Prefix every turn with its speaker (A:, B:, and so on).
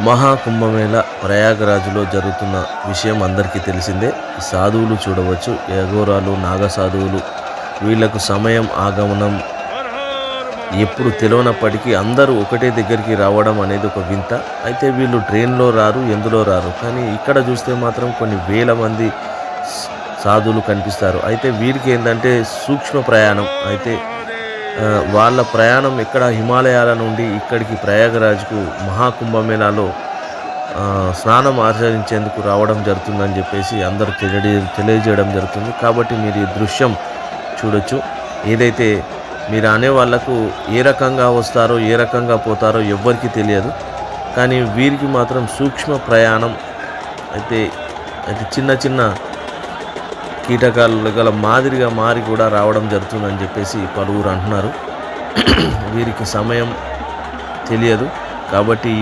A: మహాకుంభమేళ ప్రయాగరాజులో జరుగుతున్న విషయం అందరికీ తెలిసిందే. సాధువులు చూడవచ్చు ఎగోరాలు నాగ సాధువులు వీళ్ళకు సమయం ఆగమనం ఎప్పుడు తెలియనప్పటికీ అందరూ ఒకటే దగ్గరికి రావడం అనేది ఒక వింత. అయితే వీళ్ళు ట్రైన్లో రారు ఎందులో రారు? కానీ ఇక్కడ చూస్తే మాత్రం కొన్ని వేల మంది సాధువులు కనిపిస్తారు. అయితే వీరికి ఏంటంటే సూక్ష్మ ప్రయాణం. అయితే వాళ్ళ ప్రయాణం ఇక్కడ హిమాలయాల నుండి ఇక్కడికి ప్రయాగరాజ్కు మహాకుంభమేళాలో స్నానం ఆచరించేందుకు రావడం జరుగుతుందని చెప్పేసి అందరూ తెలియ తెలియజేయడం జరుగుతుంది. కాబట్టి మీరు ఈ దృశ్యం చూడొచ్చు. ఏదైతే మీరు అనే వాళ్ళకు ఏ రకంగా వస్తారో ఏ రకంగా పోతారో ఎవ్వరికి తెలియదు. కానీ వీరికి మాత్రం సూక్ష్మ ప్రయాణం అయితే అయితే చిన్న చిన్న కీటకాలు గల మాదిరిగా మారి కూడా రావడం జరుగుతుందని చెప్పేసి పలువురు అంటున్నారు. వీరికి సమయం తెలియదు. కాబట్టి